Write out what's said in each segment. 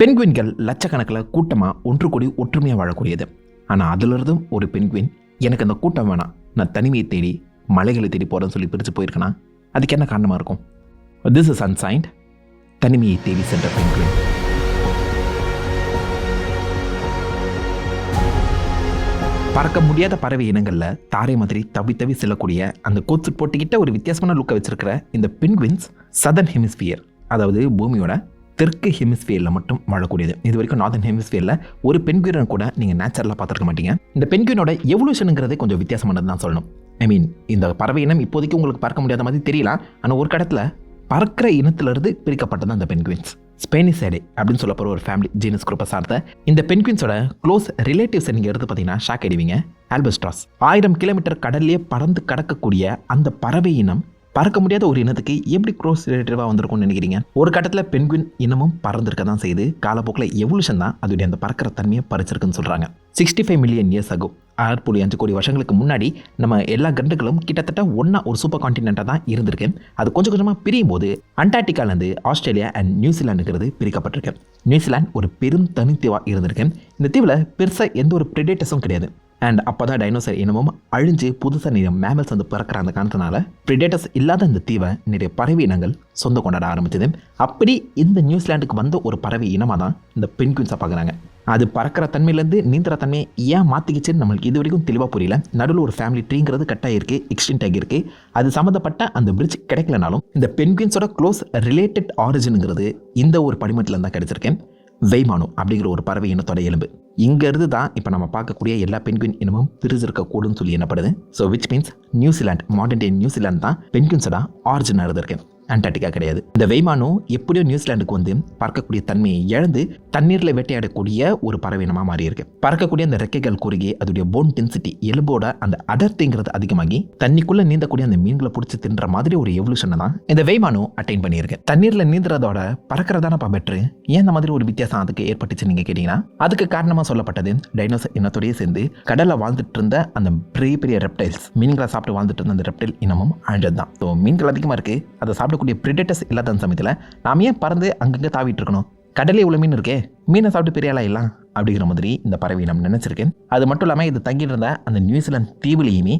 பெண்குவின்கள் லட்சக்கணக்கில் கூட்டமாக ஒன்று கூடி ஒற்றுமையாக வாழக்கூடியது. ஆனால் அதிலிருந்தும் ஒரு பெண்குவின் எனக்கு அந்த கூட்டம் வேணாம். நான் தனிமையை தேடி மலைகளை தேடி போகிறேன்னு சொல்லி பிரித்து போயிருக்கேனா? அதுக்கு என்ன காரணமாக இருக்கும்? திஸ் இஸ் அன்சைன்ட் தனிமையை தேடி சென்ற பெண்குவின் பறக்க முடியாத பறவை இனங்களில் தாரை மாதிரி தவி தவி செல்லக்கூடிய அந்த கோச்சு போட்டுக்கிட்ட ஒரு வித்தியாசமான லுக்கை வச்சிருக்கிற இந்த பென்குவின்ஸ் சதர்ன் ஹெமிஸ்பியர் அதாவது பூமியோட தெற்கு ஹெமிஸ்பியரில் மட்டும் வாழக்கூடியது. இது வரைக்கும் நார்தன் ஹெமிஸ்பியரில் ஒரு பென்குயினை கூட நீங்கள் நேச்சுரலாக பார்த்துருக்க மாட்டீங்க. இந்த பென்குயினோட எவல்யூஷனுங்கிறதே கொஞ்சம் வித்தியாசமானது தான் சொல்லணும். ஐ மீன் இந்த பறவை இனம் இப்போதைக்கு உங்களுக்கு பார்க்க முடியாத மாதிரி தெரியல. ஆனால் ஒரு கடத்தில் பறக்கிற இனத்திலிருந்து பிரிக்கப்பட்டது அந்த பென்குயின்ஸ் ஸ்பெனிசைடே அப்படின்னு சொல்ல போகிற ஒரு ஃபேமிலி ஜீனஸ் குரூப்பை சார்ந்த இந்த பென்குயின்ஸோட க்ளோஸ் ரிலேட்டிவ்ஸ் நீங்கள் எடுத்து பார்த்தீங்கன்னா ஷாக் அடிவீங்க ஆல்பஸ்ட்ராஸ் ஆயிரம் கிலோமீட்டர் கடல்லே பறந்து கடக்கக்கூடிய அந்த பறவை இனம் பறக்க முடியாத ஒரு இனத்துக்கு எப்படி க்ரோஸ் ரிலேட்டிவாக வந்திருக்கும்னு நினைக்கிறீங்க? ஒரு கட்டத்தில் பெண்குவின் இனமும் பறந்துருக்க தான் செய்து காலப்போக்கில் எவல்யூஷன் தான் அதோடைய அந்த பறக்கிற தன்மையை பறிச்சிருக்குன்னு சொல்கிறாங்க சிக்ஸ்டி ஃபைவ் மில்லியன் இயர்ஸ் ஆகும் ஆறு புள்ளி அஞ்சு கோடி வருஷங்களுக்கு முன்னாடி நம்ம எல்லா கண்டுகளும் கிட்டத்தட்ட ஒன்றா ஒரு சூப்பர் காண்டினெண்ட்டாக தான் இருந்திருக்கு. அது கொஞ்சம் கொஞ்சமாக பிரியும் போது அண்டார்டிகாலேருந்து ஆஸ்திரேலியா அண்ட் நியூசிலாண்டுங்கிறது பிரிக்கப்பட்டிருக்கு. நியூசிலாந்து ஒரு பெரும் தனித்தீவாக இருந்திருக்கு. இந்த தீவில் பெருசாக எந்த ஒரு ப்ரெடேட்டஸும் கிடையாது. அண்ட் அப்போ தான் டைனோசர் இனமும் அழிஞ்சு புதுசாக நிறைய மேமல்ஸ் வந்து பிறக்கிற அந்த காரணத்தினால பிரிடேட்டர்ஸ் இல்லாத இந்த தீவை நிறைய பறவை இனங்கள் சொந்தம் கொண்டாட ஆரம்பிச்சது. அப்படி இந்த நியூசிலாண்டுக்கு வந்த ஒரு பறவை இனமாக தான் இந்த பென்குயின்ஸை பார்க்குறாங்க. அது பறக்கிற தன்மையிலேருந்து நீந்துற தன்மையை ஏன் மாற்றிக்கிச்சுன்னு நம்மளுக்கு இது வரைக்கும் தெளிவாக புரியல. நடுவில் ஒரு ஃபேமிலி ட்ரீங்கிறது கட் ஆகிருக்கு எக்ஸ்டென்ட் ஆகியிருக்கு அது சம்மந்தப்பட்ட அந்த பிரிட்ஜ் கிடைக்கலனாலும் இந்த பென்குயின்ஸோட க்ளோஸ் ரிலேட்டட் ஆரிஜினுங்கிறது இந்த ஒரு படிமத்தில் தான் கிடச்சிருக்கேன் வெய்மானு அப்படிங்கிற ஒரு பறவை இனத்தோட எலும்பு. இங்கேருந்து தான் இப்போ நம்ம பார்க்கக்கூடிய எல்லா பெண்குயின் இனமும் பிரிஞ்சிருக்கக்கூடும்னு சொல்லி என்னப்படுது so which means New Zealand modern day New Zealand தான் பெண்குயின்ஸோட ஆரிஜினாக இருந்திருக்கு அண்டார்டிகா கிடையாது. இந்த வெய்மானு எப்படியோ நியூசிலாந்துக்கு வந்து பறக்கக்கூடிய தன்மையை இழந்து தண்ணீரில் வேட்டையாடக்கூடிய ஒரு பறவை இனமாக மாறி இருக்கு பறக்கக்கூடிய அந்த ரெக்கைகள் குறுகி அதோடைய போன் டென்சிட்டி எலும்போட அந்த அடர்த்திங்கிறது அதிகமாகி தண்ணிக்குள்ளே நீந்தக்கூடிய அந்த மீன்களை பிடிச்சி தின்ற மாதிரி ஒரு எவல்யூஷனை தான் இந்த வெய்மானு அட்டைன் பண்ணியிருக்கு. தண்ணீரில் நீந்துறதோட பறக்கிறதானப்பா பெட்ரு ஏன் இந்த மாதிரி ஒரு வித்தியாசம் அதுக்கு ஏற்பட்டுச்சு நீங்கள் கேட்டிங்கன்னா அதுக்கு காரணமாக சொல்லப்பட்டது டைனோசர் இனத்தோடய சேர்ந்து கடலில் வாழ்ந்துட்டு இருந்த அந்த பெரிய பெரிய ரெப்டைல்ஸ் மீன்களை சாப்பிட்டு வாழ்ந்துட்டு இருந்த அந்த ரெப்டைல் இனமும் அழிஞ்சது தான் ஸோ மீன்கள் அதிகமாக இருக்குது அதை சாப்பிட்டு சாப்பிடக்கூடிய பிரிடேட்டர்ஸ் இல்லாத சமயத்தில் நாம் ஏன் பறந்து அங்கங்கே தாவிட்டு இருக்கணும்? கடலே இவ்வளோ மீன் இருக்கே மீனை சாப்பிட்டு பெரிய ஆளாக இல்லாம் அப்படிங்கிற மாதிரி இந்த பறவை நம்ம நினச்சிருக்கேன். அது மட்டும் இல்லாமல் இது தங்கிட்டு இருந்த அந்த நியூசிலாந்து தீவுலேயுமே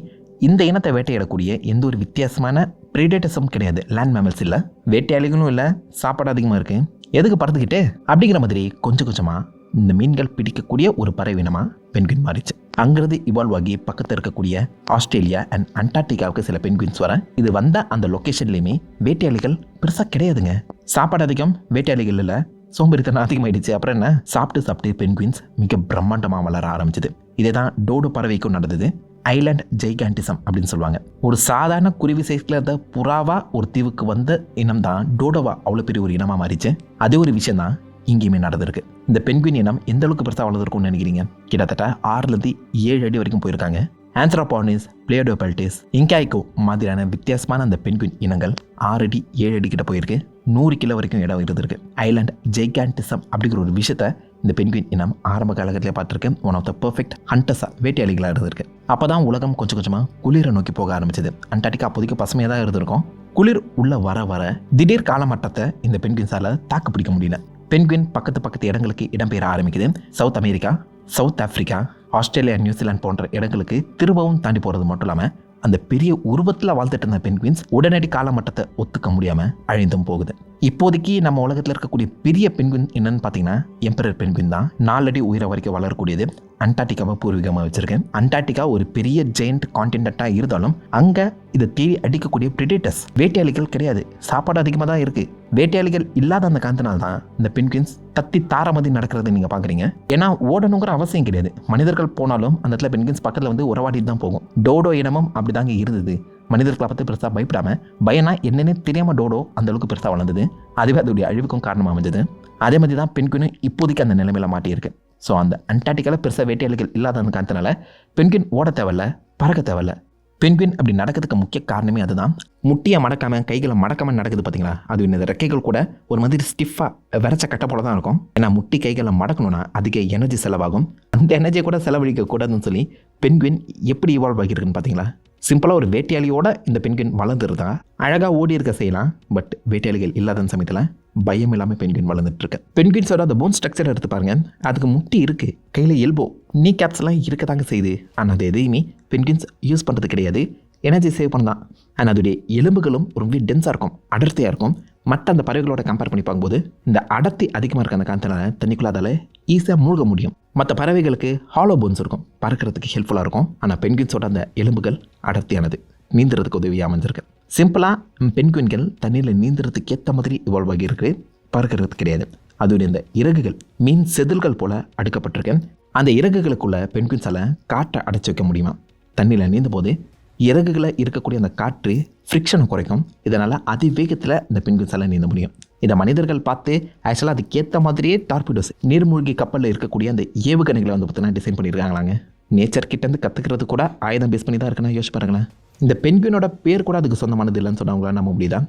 இந்த இனத்தை வேட்டையிடக்கூடிய எந்த ஒரு வித்தியாசமான பிரிடேட்டர்ஸும் கிடையாது. லேண்ட் மேமல்ஸ் இல்லை. வேட்டையாளிகளும் இல்லை. சாப்பாடு அதிகமாக இருக்குது எதுக்கு பறந்துக்கிட்டு அப்படிங்கிற மாதிரி கொஞ்சம் கொஞ்சமாக இந்த மீன்கள் பிடிக்கக்கூடிய ஒரு பறவை இனமாக பென்குயின் மாறிச்சு. அங்கிருந்து இவால்வ் ஆகி பக்கத்தில் இருக்கக்கூடிய ஆஸ்திரேலியா அண்ட் அண்டார்டிகாவுக்கு சில பென்குயின்ஸ் வர இது வந்த அந்த லொக்கேஷன்லையுமே வேட்டையாளிகள் பெருசாக கிடையாதுங்க. சாப்பாடு அதிகம் வேட்டையாளிகள் இல்லை. சோம்பேறித்தனம் அதிகமாயிடுச்சு. அப்புறம் என்ன? சாப்பிட்டு சாப்பிட்டு பென்குயின்ஸ் மிக பிரம்மாண்டமாக வளர ஆரம்பிச்சது. இதே தான் டோடோ பறவைக்கும் நடந்தது. ஐலாண்ட் ஜெய்காண்டிசம் அப்படின்னு சொல்லுவாங்க. ஒரு சாதாரண குருவி சைஸ்ல இருந்த புறாவா ஒரு தீவுக்கு வந்த இனம் தான் டோடோவா. அவ்வளோ பெரிய ஒரு இனமாக மாறிச்சு. அதே ஒரு விஷயம் தான் இங்கேயுமே நடந்திருக்கு. இந்த பென்குயின் இனம் எந்த அளவுக்கு பெருசாக வளர்ந்துருக்கும்னு நினைக்கிறீங்க? கிட்டத்தட்ட ஆறுலேருந்து ஏழு அடி வரைக்கும் போயிருக்காங்க. ஆந்த்ராபானிஸ் பிளேடோபல்டிஸ் இங்காய்கோ மாதிரியான வித்தியாசமான அந்த பெண்குயின் இனங்கள் ஆறு அடி ஏழு அடி கிட்ட போயிருக்கு. நூறு கிலோ வரைக்கும் இடம் இருந்திருக்கு. ஐலாண்ட் ஜெய்கான்டிசம் அப்படிங்கிற ஒரு விஷயத்த இந்த பெண்குயின் இனம் ஆரம்ப காலகட்டத்தில் பார்த்துருக்கு. ஒன் ஆஃப் த பர்ஃபெக்ட் ஹண்டஸாக வேட்டையாளிகளாக இருந்திருக்கு. அப்போ தான் உலகம் கொஞ்சம் கொஞ்சமாக குளிரை நோக்கி போக ஆரம்பிச்சது. அண்டார்டிகா அப்போதைக்கு பசுமையாக தான் இருந்திருக்கும். குளிர் உள்ள வர வர திடீர் காலமட்டத்தை இந்த பென்குயின்ஸால் தாக்கு பிடிக்க முடியல. பென்குயின் பக்கத்து பக்கத்து இடங்களுக்கு இடம்பெயர ஆரம்பிக்குது. South America South Africa Australia New Zealand போன்ற இடங்களுக்கு திரும்பவும் தாண்டி போகிறது மட்டும் இல்லாமல் அந்த பெரிய உருவத்தில் வாழ்ந்துட்டு இருந்த பென்குவின்ஸ் உடனடி காலமட்டத்தை ஒத்துக்க முடியாமல் அழிந்தும் போகுது. இப்போதைக்கு நம்ம உலகத்தில் இருக்கக்கூடிய பெரிய பென்குயின் என்னன்னு பார்த்தீங்கன்னா எம்பரர் பென்குயின் தான். நாலடி உயிரை வரைக்கும் வளரக்கூடியது. அண்டார்டிகாவை பூர்வீகமாக வச்சுருக்கேன். அண்டார்டிகா ஒரு பெரிய ஜெயிண்ட் கான்டினெண்ட்டாக இருந்தாலும் அங்கே இதை தேடி அடிக்கக்கூடிய பிரிடேட்டர்ஸ் வேட்டையாளிகள் கிடையாது. சாப்பாடு அதிகமாக தான் இருக்குது வேட்டையாளிகள் இல்லாத அந்த காரணத்தினால தான் இந்த பென்குயின்ஸ் தத்தி தாரமதி நடக்கிறது நீங்கள் பார்க்குறீங்க ஏன்னா ஓடணுங்கிற அவசியம் கிடையாது. மனிதர்கள் போனாலும் அந்த இடத்துல பென்குயின்ஸ் பக்கத்தில் வந்து உறவாடிட்டு தான் போகும். டோடோ இனமும் அப்படிதாங்க இருந்தது. மனிதர்களை பார்த்து பெருசாக பயப்படாமல் பயனா என்னன்னே தெரியாமல் டோடோ அந்த அளவுக்கு பெருசாக வளர்ந்தது. அதுவே அதோடைய அழிவுக்கும் காரணமாக அமைஞ்சது. அதே மாதிரி தான் பெண்குயினும் இப்போதைக்கு அந்த நிலைமையில மாட்டியிருக்கு. ஸோ அந்த அண்டார்டிக்கலாக பெருசாக வேட்டையாளிகள் இல்லாத காரணத்தினால பெண்கின் ஓட தேவையில்ல பறக்க தேவையில்ல. பெண்குயின் அப்படி நடக்கிறதுக்கு முக்கிய காரணமே அதுதான். முட்டியை மடக்காமல் கைகளை மடக்காமல் நடக்குது பார்த்தீங்களா அது இந்த ரெக்கைகள் கூட ஒரு மாதிரி ஸ்டிஃபாக விரைச்ச கட்ட போல தான் இருக்கும். ஏன்னா முட்டி கைகளை மடக்கணும்னா அதுக்கே எனர்ஜி செலவாகும். அந்த எனர்ஜியை கூட செலவழிக்க கூடாதுன்னு சொல்லி பெண்குயின் எப்படி இவால்வ் ஆகியிருக்குன்னு பார்த்தீங்களா சிம்பிளாக ஒரு வேட்டையாளியோட இந்த பெண்குயின் வளர்ந்துருந்தா அழகாக ஓடி இருக்க செய்யலாம் பட் வேட்டையாளிகள் இல்லாத சமயத்தில் பயம் இல்லாமல் பெண்கின் வளர்ந்துட்டுருக்கு. பெண்கின்ஸோட அந்த போன் ஸ்ட்ரக்சர் எடுத்து பாருங்க. அதுக்கு முட்டி இருக்குது கையில் எல்போ நீ கேப்ஸ்லாம் இருக்க தாங்க செய்யுது. ஆனால் அது எதையுமே பெண்கின்ஸ் யூஸ் பண்ணுறது கிடையாது. எனர்ஜி சேவ் பண்ணலாம். ஆனால் அதோடைய எலும்புகளும் ரொம்ப டென்ஸாக இருக்கும். அடர்த்தியாக இருக்கும். மற்ற அந்த பறவைகளோட கம்பேர் பண்ணி பார்க்கும்போது இந்த அடர்த்தி அதிகமாக இருக்க அந்த காலத்தில் தண்ணிக்குள்ள அதால் ஈஸியாக மூழ்க முடியும். மற்ற பறவைகளுக்கு ஹாலோ போன்ஸ் இருக்கும். பறக்கிறதுக்கு ஹெல்ப்ஃபுல்லாக இருக்கும். ஆனால் பெண்கின்ஸோட அந்த எலும்புகள் அடர்த்தியானது. நீந்துறதுக்கு உதவியாக அமைஞ்சிருக்கு. சிம்பிளாக பென்குயின்கள் தண்ணீரில் நீந்துறதுக்கு ஏற்ற மாதிரி இவால்வ் ஆகியிருக்கு. பறக்கிறது கிடையாது. அதோடைய இந்த இறகுகள் மீன் செதில்கள் போல அடுக்கப்பட்டிருக்கு. அந்த இறகுகளுக்குள்ள பென்குயின்ஸால் காற்றை அடைச்சி வைக்க முடியுமா? தண்ணியில் நீந்தும் போது இறகுகளை இருக்கக்கூடிய அந்த காற்று ஃப்ரிக்ஷனை குறைக்கும். இதனால் அதிவேகத்தில் இந்த பென்குயின்ஸால் நீந்த முடியும். இதை மனிதர்கள் பார்த்து ஆக்சுவலாக அதுக்கேற்ற மாதிரியே டார்பிடோஸ் நீர்மூழ்கி கப்பலில் இருக்கக்கூடிய அந்த ஏவுகணைகளை வந்து பார்த்தீங்கன்னா டிசைன் பண்ணியிருக்காங்களாங்க. நேச்சர் கிட்டேருந்து கற்றுக்கிறது கூட ஆயுதம் பேஸ் பண்ணி தான் இருக்குன்னா யோசிச்சு பாருங்களேன். இந்த பெண்குவினோட பேர் கூட அதுக்கு சொந்தமானது இல்லைன்னு சொன்னவங்களா நம்ம முடியுதா?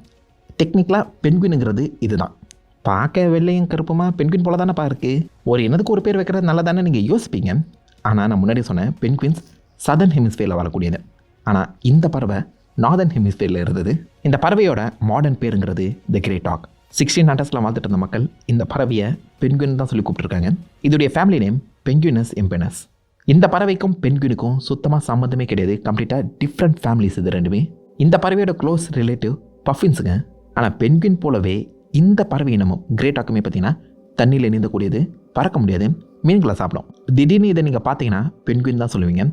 டெக்னிக்கலாக பெண்குவினுங்கிறது இதுதான். பார்க்க வெள்ளையும் கருப்புமா பெண்குவின் போல தானேப்பா இருக்குது ஒரு இனத்துக்கு ஒரு பேர் வைக்கிறது நல்லதானே நீங்கள் யோசிப்பீங்க. ஆனால் நான் முன்னாடி சொன்னேன் பென்குவின்ஸ் சதர்ன் ஹெமிஸ்பியரில் வாழக்கூடியது. ஆனால் இந்த பறவை நார்தன் ஹெமிஸ்பியரில் இருந்தது. இந்த பறவையோட மாடர்ன் பேருங்கிறது த கிரேட் டாக் சிக்ஸ்டீன் ஹண்ட்ரட்ஸில் வாழ்ந்துட்டு இருந்த மக்கள் இந்த பறவையை பெண்குவின் தான் சொல்லி கூப்பிட்டுருக்காங்க. இதோடைய ஃபேமிலி நேம் பெங்குவினஸ் எம்பெனஸ் இந்த பறவைக்கும் பென்குயினுக்கும் சுத்தமாக சம்மந்தமே கிடையாது. கம்ப்ளீட்டாக டிஃப்ரெண்ட் ஃபேமிலிஸ் இது ரெண்டுமே. இந்த பறவையோட க்ளோஸ் ரிலேட்டிவ் பஃபின்ஸுங்க ஆனால் பென்குயின் போலவே இந்த பறவை இனமும் கிரேட்டாக்குமே பார்த்தீங்கன்னா தண்ணியில் நீந்தக்கூடியது பறக்க முடியாது. மீன்களை சாப்பிடும். திடீர்னு இதை நீங்கள் பார்த்தீங்கன்னா பென்குயின் தான் சொல்லுவீங்க.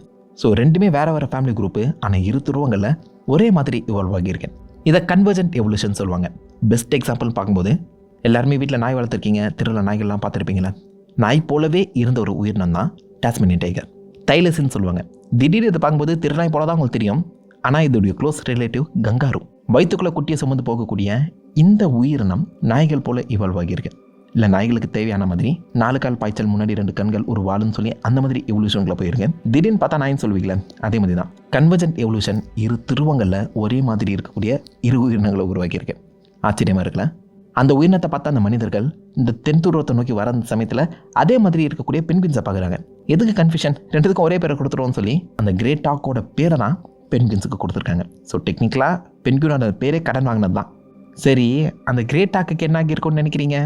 ஸோ ரெண்டுமே வேறு வேறு ஃபேமிலி குரூப்பு ஆனால் இரு துருவங்களில் ஒரே மாதிரி இவால்வ் ஆகியிருக்கேன். இதை கன்வர்ஜென்ட் எவல்யூஷன் சொல்லுவாங்க. பெஸ்ட் எக்ஸாம்பிள் பார்க்கும்போது எல்லாருமே வீட்டில் நாய் வளர்த்துருக்கீங்க திருவிழா நாய்கள்லாம் பார்த்துருப்பீங்களா நாய் போலவே இருந்த ஒரு உயிரினம் தான் டாஸ்மேனியன் டைகர் தைலஸ்ன்னு சொல்லுவாங்க. திடீர்னு இதை பார்க்கும்போது திருநாய் போல தான் உங்களுக்கு தெரியும். ஆனால் இதோடைய க்ளோஸ் ரிலேட்டிவ் கங்காரு. வயிற்றுக்குள்ளே குட்டியை சுமந்து போகக்கூடிய இந்த உயிரினம் நாய்கள் போல இவால்வ் ஆகியிருக்கு. இல்லை நாய்களுக்கு தேவையான மாதிரி நாலு கால் பாய்ச்சல் முன்னாடி ரெண்டு கண்கள் ஒரு வாளுன்னு சொல்லி அந்த மாதிரி எவல்யூஷனுக்குள்ள போயிருக்கேன் திடீர்னு பார்த்தா நாயின்னு சொல்லுவீங்களே அதே மாதிரி தான். கன்வர்ஜென்ட் எவல்யூஷன் இரு திருவங்களில் ஒரே மாதிரி இருக்கக்கூடிய இரு உயிரினங்களை உருவாக்கியிருக்கேன் ஆச்சரியமாக இருக்கல அந்த உயிரினத்தை பார்த்தா அந்த மனிதர்கள் இந்த தென் துருவத்தை நோக்கி வர அந்த சமயத்தில் அதே மாதிரி இருக்கக்கூடிய பென்குயின்ஸை பார்க்குறாங்க. எதுக்கு கன்ஃபியூஷன் ரெண்டுத்துக்கும் ஒரே பேரை கொடுத்துருவோம்னு சொல்லி அந்த கிரேட் டாக்கோட பேரை தான் பென்குயின்ஸுக்கு கொடுத்துருக்காங்க. ஸோ டெக்னிக்கலாக பென்குயினோட பேரே கடன் வாங்கினது தான் சரி அந்த கிரேட் டாக்குக்கு என்ன ஆகியிருக்கும்னு நினைக்கிறீங்க?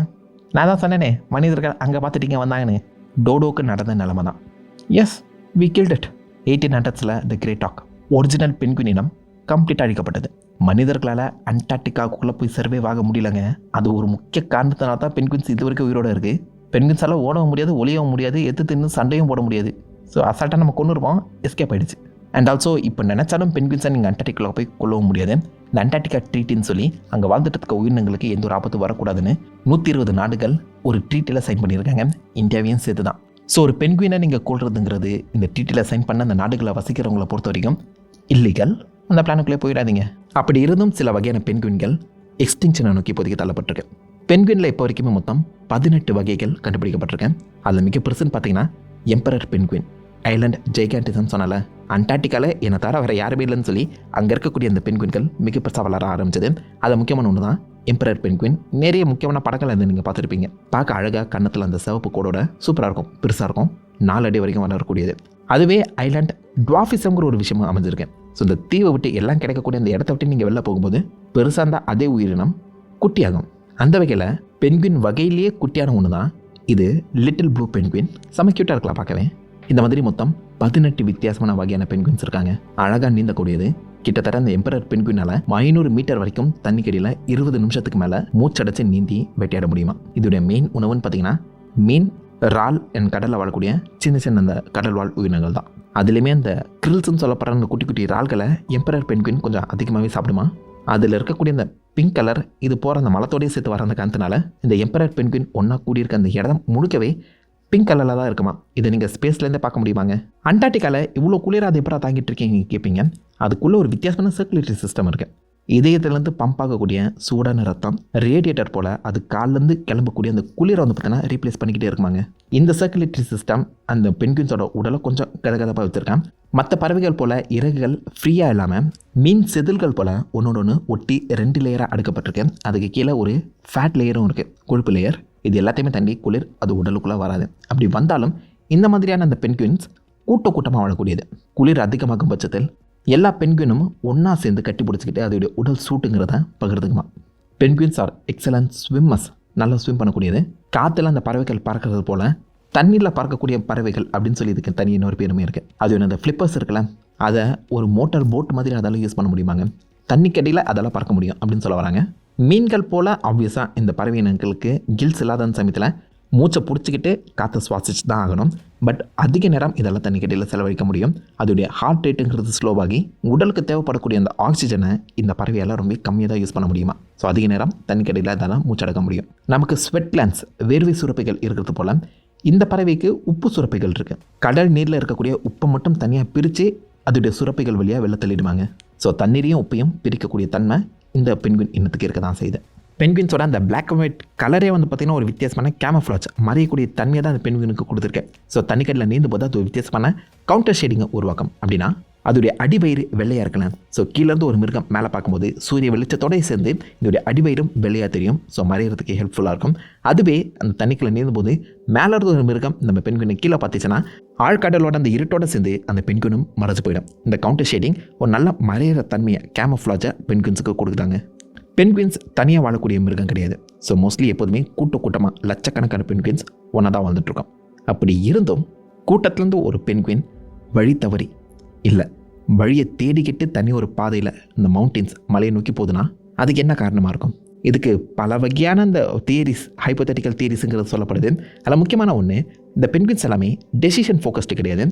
நான் தான் சொன்னேனே மனிதர்கள் அங்கே பார்த்துட்டீங்க வந்தாங்கன்னு. டோடோக்கு நடந்த நிலமை தான். Yes we killed it eighteen ஹண்ட்ரட்ஸில் the great auk original penguin இனம் கம்ப்ளீட் அழிக்கப்பட்டது. மனிதர்களால் அண்டார்டிகாவுக்குள்ளே போய் சர்வே ஆக முடியலங்க. அது ஒரு முக்கிய காரணத்தினால தான் பென்குயின்ஸ் இது வரைக்கும் உயிரோடு இருக்குது பென்குயின்ஸால் ஓடவும் முடியாது ஒளியவும் முடியாது எத்து தின்னு சண்டையும் போட முடியாது. ஸோ அசால்ட்டாக நம்ம கொண்டு இருப்போம் எஸ்கேப் ஆயிடுச்சு. அண்ட் ஆல்சோ இப்போ நினச்சாலும் பென்குயின்ஸை நீங்கள் அண்டார்டிகாவில் போய் கொள்ளவும் முடியாது. இந்த அண்டார்டிகா ட்ரீட்டின்னு சொல்லி அங்கே வாழ்ந்துட்டு இருக்க உயிரினங்களுக்கு எந்த ஒரு ஆபத்து வரக்கூடாதுன்னு நூற்றி இருபது நாடுகள் ஒரு ட்ரீட்டில் சைன் பண்ணியிருக்காங்க. இந்தியாவையும் சேர்த்து தான் ஸோ ஒரு பெண்குயினை நீங்கள் கொள்றதுங்கிறது இந்த ட்ரீட்டில் சைன் பண்ண அந்த நாடுகளை வசிக்கிறவங்கள பொறுத்த வரைக்கும் இல்லீகல் அந்த பிளானுக்குள்ளே போயிடாதீங்க. அப்படி இருந்தும் சில வகையான பெண்குயின்கள் எக்ஸ்டிங்ஷனை நோக்கி இப்போதைக்கு தள்ளப்பட்டிருக்கு. பென்குயினில் இப்போ வரைக்குமே மொத்தம் பதினெட்டு வகைகள் கண்டுபிடிக்கப்பட்டிருக்கேன். அதில் மிக பெருசுன்னு பார்த்தீங்கன்னா எம்பரர் பென்குயின் ஐலண்ட் ஜெய்காண்டிசம் சொன்னால அண்டார்டிகாவில் என்னை தவிர வேறு யாருமே இல்லைன்னு சொல்லி அங்கே இருக்கக்கூடிய அந்த பென்குவின்கள் மிக பெருசாக வளர ஆரம்பிச்சது. அது முக்கியமான ஒன்று தான் எம்பரர் பென்குயின் நிறைய முக்கியமான படங்கள் வந்து நீங்கள் பார்த்துருப்பீங்க. பார்க்க அழகாக கன்னத்தில் அந்த சிவப்பு கோடோட சூப்பராக இருக்கும் பெருசாக இருக்கும் நாலடி வரைக்கும் வளரக்கூடியது. அதுவே ஐலாண்ட் டுவாஃபிசம்ங்கிற ஒரு விஷயமும் அமைஞ்சிருக்கேன். ஸோ இந்த தீவை விட்டு எல்லாம் கிடைக்கக்கூடிய அந்த இடத்த விட்டு நீங்கள் வெளில போகும்போது பெருசாக இருந்தால் அதே உயிரினம் குட்டியாகும். அந்த வகையில் பென்குயின் வகையிலேயே குட்டியான ஒன்று தான் இது லிட்டில் ப்ளூ பென்குயின் செம க்யூட்டாக இருக்கலாம் பார்க்கவே. இந்த மாதிரி மொத்தம் பதினெட்டு வித்தியாசமான வகையான பென்குயின்ஸ் இருக்காங்க. அழகாக நீந்தக்கூடியது. கிட்டத்தட்ட அந்த எம்பரர் பென்குயினால ஐநூறு மீட்டர் வரைக்கும் தண்ணிக்கடியில் இருபது நிமிஷத்துக்கு மேலே மூச்சடைச்சு நீந்தி வெட்டியாட முடியுமா? இதோடைய மெயின் உணவுன்னு பார்த்தீங்கன்னா மீன் இறால் என் கடலில் வாழக்கூடிய சின்ன சின்ன அந்த கடல் வாழ் உயிரினங்கள் தான். அதுலேயுமே அந்த கிரில்ஸ்னு சொல்லப்படுற அந்த குட்டி குட்டி இறால்களை எம்பரர் பென்குயின் கொஞ்சம் அதிகமாகவே சாப்பிடுமா? அதில் இருக்கக்கூடிய அந்த பிங்க் கலர் இது போகிற அந்த மலத்தோடய சேர்த்து வர அந்த காரணத்தினால இந்த எம்பரர் பென்குயின் ஒன்றா கூடியிருக்க அந்த இடம் முழுக்கவே பிங்க் கலரில் தான் இருக்குமா? இதை நீங்கள் ஸ்பேஸ்லேருந்தே பார்க்க முடியுமாங்க? அண்டார்டிகாவில் இவ்வளோ குளிராக அது எப்படா தாங்கிட்டு இருக்கீங்க கேட்பீங்க அதுக்குள்ளே ஒரு வித்தியாசமான சர்க்குலேட்டரி சிஸ்டம் இருக்குது இதயத்துலேருந்து பம்ப் ஆகக்கூடிய சூடான ரத்தம் ரேடியேட்டர் போல் அது கால்லேருந்து கிளம்பக்கூடிய அந்த குளிரை வந்து பார்த்தீங்கன்னா ரீப்ளேஸ் பண்ணிக்கிட்டே இருக்குமாங்க. இந்த சர்க்குலேட்டரி சிஸ்டம் அந்த பென்குயின்ஸோட உடலை கொஞ்சம் கதகதப்பாக வச்சுருக்கான் மற்ற பறவைகள் போல் இறகுகள் ஃப்ரீயாக இல்லாமல் மீன் செதில்கள் போல் ஒன்றோட ஒன்று ஒட்டி ரெண்டு லேயராக அடுக்கப்பட்டிருக்கு. அதுக்கு கீழே ஒரு ஃபேட் லேயரும் இருக்குது கொழுப்பு லேயர் இது எல்லாத்தையுமே தாண்டி குளிர் அது உடலுக்குள்ளே வராது. அப்படி வந்தாலும் இந்த மாதிரியான அந்த பென்குயின்ஸ் கூட்ட கூட்டமாக வாழக்கூடியது. குளிர் அதிகமாகும் பட்சத்தில் எல்லா பெண்குயினும் ஒன்றா சேர்ந்து கட்டி பிடிச்சிக்கிட்டு அதோடைய உடல் சூட்டுங்கிறத பகிர்ந்துக்குமா. பெண்குயின்ஸ் ஆர் எக்ஸலன்ட் ஸ்விம்மர்ஸ் நல்லா ஸ்விம் பண்ணக்கூடியது. காற்றுல அந்த பறவைகள் பறக்கிறது போல் தண்ணீரில் பறக்கக்கூடிய பறவைகள் அப்படின்னு சொல்லி இதுக்கு தனி இன்னொரு பேருமே இருக்குது அது என்ன அந்த ஃப்ளிப்பர்ஸ் இருக்குல்ல? அதை ஒரு மோட்டார் போட் மாதிரி அதால் யூஸ் பண்ண முடியுமாங்க? தண்ணிக்கடியில் அதெல்லாம் பறக்க முடியும் அப்படின்னு சொல்ல வராங்க. மீன்கள் போல் ஆப்வியஸாக இந்த பறவை இனங்களுக்கு கில்ஸ் இல்லாத சமயத்தில் மூச்சை பிடிச்சிக்கிட்டு காற்றை சுவாசிச்சு தான் ஆகணும். பட் அதிக நேரம் இதெல்லாம் தண்ணிக்கடியில் செலவழிக்க முடியும். அதோடைய ஹார்ட் ரேட்டுங்கிறது ஸ்லோவாகி உடலுக்கு தேவைப்படக்கூடிய அந்த ஆக்சிஜனை இந்த பறவையால் ரொம்ப கம்மியாக தான் யூஸ் பண்ண முடியுமா? ஸோ அதிக நேரம் தண்ணிக்கடியில் அதெல்லாம் மூச்சடக்க முடியும். நமக்கு ஸ்வெட் கிளான்ஸ் வேர்வை சுரப்பைகள் இருக்கிறது போல் இந்த பறவைக்கு உப்பு சுரப்பைகள் இருக்குது கடல் நீரில் இருக்கக்கூடிய உப்பை மட்டும் தனியாக பிரித்து அதோடைய சுரப்பைகள் வழியாக வெளில தள்ளிடுவாங்க ஸோ தண்ணீரையும் உப்பையும் பிரிக்கக்கூடிய தன்மை இந்த பெண்குயின் இனத்துக்கு இருக்க தான் செய்யுது. பெண்குயின்ஸோட அந்த பிளாக் அண்ட் ஒயிட் கலரே வந்து பார்த்திங்கன்னா ஒரு வித்தியாசமான கேமஃப்ளாஜ் மறையக்கூடிய தன்மையை தான் அந்த பெண்குயினுக்கு கொடுத்துருக்கேன் ஸோ தண்ணிக்கடலில் நீந்து போது அது ஒரு வித்தியாசமான கவுண்டர் ஷேடிங்கை உருவாக்கம். அப்படின்னா அதோடைய அடிவயிறு வெள்ளையாக இருக்கலாம். ஸோ கீழேருந்து ஒரு மிருகம் மேலே பார்க்கும்போது சூரிய வெளிச்சத்தோடய சேர்ந்து இதோடைய அடிவயிறும் வெள்ளையாக தெரியும். ஸோ மறையிறதுக்கு ஹெல்ப்ஃபுல்லாக இருக்கும். அதுவே அந்த தண்ணிக்குள்ளே நீந்தும் போது மேலே இருந்து ஒரு மிருகம் நம்ம பெண்குயினை கீழே பார்த்துச்சுன்னா ஆழ்கடலோட அந்த இருட்டோட சேர்ந்து அந்த பெண்குனும் மறைஞ்சு போயிடும். இந்த கவுண்டர் ஷேடிங் ஒரு நல்ல மறையிற தன்மையை கேமஃப்ளாஜை பெண்குன்ஸுக்கு கொடுக்குறாங்க பென்குயின்ஸ் தனியாக வாழக்கூடிய மிருகம் கிடையாது. ஸோ மோஸ்ட்லி எப்போதுமே கூட்ட கூட்டமாக லட்சக்கணக்கான பென்குயின்ஸ் ஒன்றா தான் வாழ்ந்துட்டுருக்கோம். அப்படி இருந்தும் கூட்டத்துலேருந்து ஒரு பென்குயின் வழி தவறி இல்லை. வழியை தேடிக்கிட்டு தனி ஒரு பாதையில் இந்த மவுண்டெயின்ஸ் மலையை நோக்கி போகுதுன்னா அதுக்கு என்ன காரணமாக இருக்கும்? இதுக்கு பல வகையான இந்த தியரிஸ் ஹைப்போதட்டிக்கல் தியரிஸுங்கிறது சொல்லப்படுது. அதில் முக்கியமான ஒன்று இந்த பென்குயின்ஸ் எல்லாமே டெசிஷன் ஃபோக்கஸ்டு கிடையாது.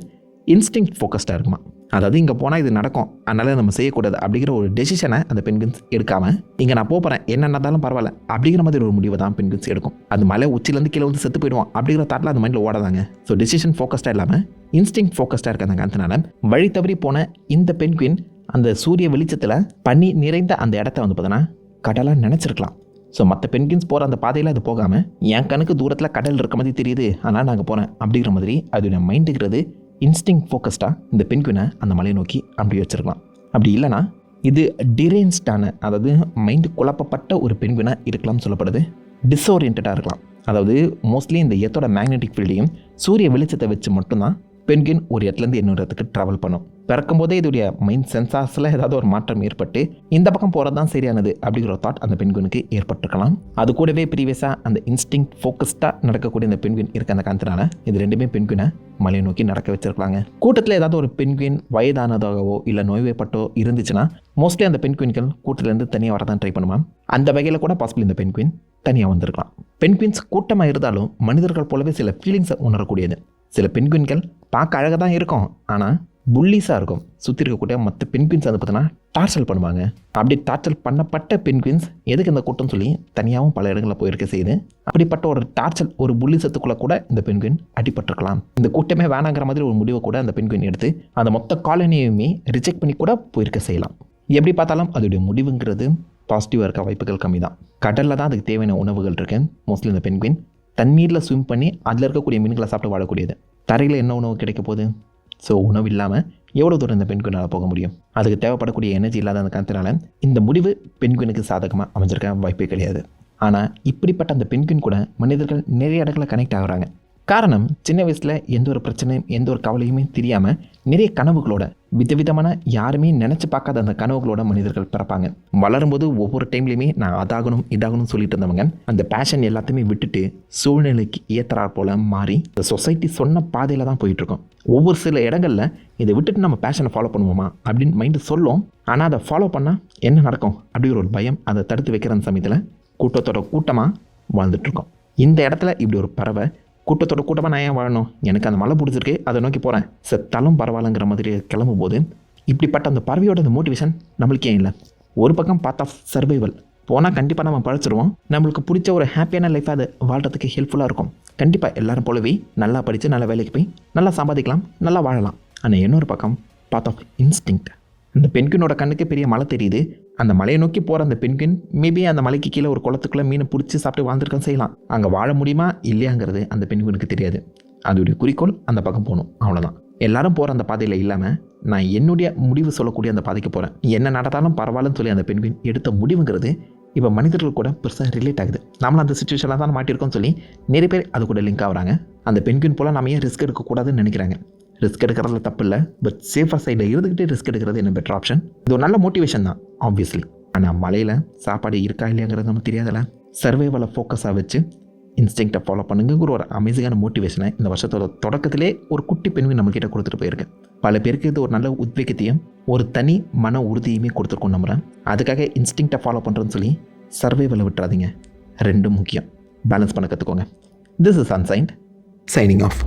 இன்ஸ்டிங் ஃபோக்கஸ்டாக இருக்குமா? அதாவது இங்கே போனால் இது நடக்கும். அதனால் நம்ம செய்யக்கூடாது. அப்படிங்கிற ஒரு டெசிஷனை அந்த பெண்குன்ஸ் எடுக்காமல் இங்கே நான் போகிறேன் என்ன நடந்தாலும் பரவாயில்ல. அப்படிங்கிற மாதிரி ஒரு முடிவை தான் பெண்குன்ஸ் எடுக்கும். அது மலை உச்சிலேருந்து கீழே வந்து செத்து போயிடுவோம் அப்படிங்கிற தாட்டில் அந்த மைண்டில் ஓடாதாங்க. ஸோ டெசிஷன் ஃபோக்கஸ்டாக இல்லாமல் இன்ஸ்டிங் ஃபோக்கஸ்டாக இருக்க அந்த காரணத்தினால வழி தவறி போன இந்த பெண்குயின் அந்த சூரிய வெளிச்சத்தில் பண்ணி நிறைந்த அந்த இடத்த வந்து பார்த்தோன்னா கடலாக நினச்சிருக்கலாம். ஸோ மற்ற பெண்கின்ஸ் போகிற அந்த பாதையில் அது போகாமல் என் கணக்கு தூரத்தில் கடல் இருக்க மாதிரி தெரியுது. ஆனால் நாங்கள் போகிறேன் அப்படிங்கிற மாதிரி அதோடய மைண்டுங்கிறது இன்ஸ்டிங் ஃபோக்கஸ்டாக இந்த பெண்குனை அந்த மலையை நோக்கி அப்படி வச்சிருக்கலாம். அப்படி இல்லைனா இது டிரேன்ஸ்டான அதாவது மைண்டு குழப்பப்பட்ட ஒரு பெண்குயினாக இருக்கலாம்னு சொல்லப்படுது. டிஸ்ஓரியன்டாக இருக்கலாம். அதாவது மோஸ்ட்லி இந்த எத்தோட மேக்னெட்டிக் ஃபீல்டையும் சூரிய வெளிச்சத்தை வச்சு மட்டும்தான் பெண்கின் ஒரு இடத்துலேருந்து இன்னொரு இடத்துக்கு ட்ராவல் பண்ணும். பிறக்கும்போதே இதோடைய மைண்ட் சென்சார்ஸில் ஏதாவது ஒரு மாற்றம் ஏற்பட்டு இந்த பக்கம் போகிறது தான் சரியானது அப்படிங்கிற ஒரு தாட் அந்த பெண்குனுக்கு ஏற்பட்டிருக்கலாம். அது கூடவே ப்ரீவியஸாக அந்த இன்ஸ்டிங் ஃபோக்கஸ்டாக நடக்கக்கூடிய இந்த பெண்குயின் இருக்க அந்த காரணத்தினால இது ரெண்டுமே பெண்குயினை மலையை நோக்கி நடக்க வச்சிருக்காங்க கூட்டத்தில் ஏதாவது ஒரு பெண்குயின் வயதானதாகவோ இல்லை நோய்வைப்பட்டோ இருந்துச்சுன்னா மோஸ்ட்லி அந்த பெண்குயின்கள் கூட்டத்திலேருந்து தனியாக வரதான் ட்ரை பண்ணுவான் அந்த வகையில் கூட பாசிபிள் இந்த பெண்குயின் தனியாக வந்திருக்கலாம். பெண்குயின்ஸ் கூட்டமாக இருந்தாலும் மனிதர்கள் போலவே சில ஃபீலிங்ஸை உணரக்கூடியது. சில பெண்குயின்கள் பார்க்க அழகாக தான் இருக்கும். ஆனால் புல்லிஸாக இருக்கும். சுற்றி இருக்கக்கூடிய மற்ற பெண்குயின்ஸ் வந்து பார்த்தீங்கன்னா டார்ச்சல் பண்ணுவாங்க. அப்படி டார்ச்சல் பண்ணப்பட்ட பெண்குயின்ஸ் எதுக்கு இந்த கூட்டம் சொல்லி தனியாகவும் பல இடங்களில் போயிருக்க செய்யுது. அப்படிப்பட்ட ஒரு டார்ச்சல் ஒரு புல்லிசத்துக்குள்ளே கூட இந்த பெண்குயின் அடிபட்டிருக்கலாம். இந்த கூட்டமே வேணாங்கிற மாதிரி ஒரு முடிவை கூட அந்த பெண்குயின் எடுத்து அந்த மொத்த காலனியுமே ரிஜெக்ட் பண்ணி கூட போயிருக்க செய்யலாம். எப்படி பார்த்தாலும் அதோடைய முடிவுங்கிறது பாசிட்டிவாக இருக்க வாய்ப்புகள் கம்மி தான் கடலில் தான் அதுக்கு தேவையான உணவுகள் இருக்குது மோஸ்ட்லி இந்த பெண்குயின் தண்ணீரில் ஸ்விம் பண்ணி அதில் இருக்கக்கூடிய மீன்களை சாப்பிட்டு வாழக்கூடியது. தரையில் என்ன உணவு கிடைக்க போகுது? ஸோ உணவு இல்லாமல் எவ்வளோ தூரம் இந்த பெண்குயினால் போக முடியும்? அதுக்கு தேவைப்படக்கூடிய எனர்ஜி இல்லாத அந்த காரணத்தினால இந்த முடிவு பெண்குயினுக்கு சாதகமாக அமைஞ்சிருக்க வாய்ப்பே கிடையாது. ஆனால் இப்படிப்பட்ட அந்த பெண்குயின் கூட மனிதர்கள் நிறைய இடங்களில் கனெக்ட் ஆகுறாங்க. காரணம் சின்ன வயசில் எந்த ஒரு பிரச்சனையும் எந்த ஒரு கவலையுமே தெரியாமல் நிறைய கனவுகளோட விதவிதமான யாருமே நினச்சி பார்க்காத அந்த கனவுகளோட மனிதர்கள் பிறப்பாங்க. வளரும்போது ஒவ்வொரு டைம்லையுமே நான் அதாகணும் இதாகணும்னு சொல்லிட்டு இருந்தவங்க. அந்த பேஷன் எல்லாத்தையுமே விட்டுட்டு சூழ்நிலைக்கு ஏத்தறாற் போல மாறி இந்த சொசைட்டி சொன்ன பாதையில் தான் போயிட்டுருக்கோம். ஒவ்வொரு சில இடங்களில் இதை விட்டுட்டு நம்ம பேஷனை ஃபாலோ பண்ணுவோமா அப்படின்னு மைண்டு சொல்லும். ஆனால் அதை ஃபாலோ பண்ணால் என்ன நடக்கும் அப்படிங்கிற ஒரு பயம் அதை தடுத்து வைக்கிற அந்த சமயத்தில் கூட்டத்தோட கூட்டமாக வாழ்ந்துட்டுருக்கோம். இந்த இடத்துல இப்படி ஒரு பறவை கூட்டத்தோட கூட்டமாக நான் ஏன் வாழணும்? எனக்கு அந்த மலை பிடிச்சிருக்கு அதை நோக்கி போகிறேன் செத்தாலும் பரவாயில்லங்கிற மாதிரி கிளம்பும் போது இப்படிப்பட்ட அந்த பறவையோட அந்த மோட்டிவேஷன் நம்மளுக்கு ஏன் இல்லை. ஒரு பக்கம் பார்த் ஆஃப் சர்வைவல் போனால் கண்டிப்பாக நம்ம பழச்சிருவோம். நம்மளுக்கு பிடிச்ச ஒரு ஹாப்பியான லைஃப் அது வாழ்கிறதுக்கு ஹெல்ப்ஃபுல்லாக இருக்கும். கண்டிப்பாக எல்லாரும் போலவே நல்லா படித்து நல்லா வேலைக்கு போய் நல்லா சம்பாதிக்கலாம் நல்லா வாழலாம். ஆனால் இன்னொரு பக்கம் பார்த் ஆஃப் இன்ஸ்டிங்க்ட் அந்த பெண்கினோட கண்ணுக்கு பெரிய மலை தெரியுது. அந்த மலையை நோக்கி போகிற அந்த பெண்குயின் மேபி அந்த மலைக்கு கீழே ஒரு குளத்துக்குள்ளே மீனை பிடிச்சி சாப்பிட்டு வாழ்ந்துருக்கோம் செய்யலாம். அங்கே வாழ முடியுமா? இல்லையாங்கிறது அந்த பெண்குனுக்கு தெரியாது. அதோடைய குறிக்கோள் அந்த பக்கம் போகணும். அவ்வளோதான் எல்லாரும் போகிற அந்த பாதையில் இல்லாமல் நான் என்னுடைய முடிவு சொல்லக்கூடிய அந்த பாதைக்கு போகிறேன் என்ன நடந்தாலும் பரவாயில்லன்னு சொல்லி அந்த பெண்குயின் எடுத்த முடிவுங்கிறது இப்போ மனிதர்கள் கூட பெருசாக ரிலேட் ஆகுது. நம்மளும் அந்த சுச்சுவேஷனில் தான் மாட்டியிருக்கோம்னு சொல்லி நிறைய பேர் அது கூட லிங்க் ஆகுறாங்க. அந்த பெண்குயின் போல் நம்ம ஏன் ரிஸ்க் எடுக்கக்கூடாதுன்னு நினைக்கிறாங்க. ரிஸ்க் எடுக்கிறதுல தப்பு இல்லை பட் சேஃபர் சைடில் இருந்துக்கிட்டே ரிஸ்க் எடுக்கிறது என்ன பெட்டர் ஆப்ஷன் இது ஒரு நல்ல மோட்டிவேஷன் தான் ஆப்வியஸ்லி ஆனால் மலையில் சாப்பாடு இருக்கா இல்லையாங்கிறது நமக்கு தெரியாதுல்ல? சர்வைவலை ஃபோக்கஸாக வச்சு இன்ஸ்டிங்க்டை ஃபாலோ பண்ணுங்கிற ஒரு அமேசிங்கான மோட்டிவேஷனை இந்த வருஷத்தோட தொடக்கத்திலே ஒரு குட்டி பெண்வின் நம்மக்கிட்ட கொடுத்துட்டு போயிருக்கு. பல பேருக்கு இது ஒரு நல்ல உத்வேகத்தையும் ஒரு தனி மன உறுதியுமே கொடுத்துருக்கோம் நம்புகிறேன் அதுக்காக இன்ஸ்டிங்க்டை ஃபாலோ பண்ணுறேன்னு சொல்லி சர்வைவலை விட்டுறாதீங்க. ரெண்டும் முக்கியம். பேலன்ஸ் பண்ண கற்றுக்கோங்க this is ancient signing off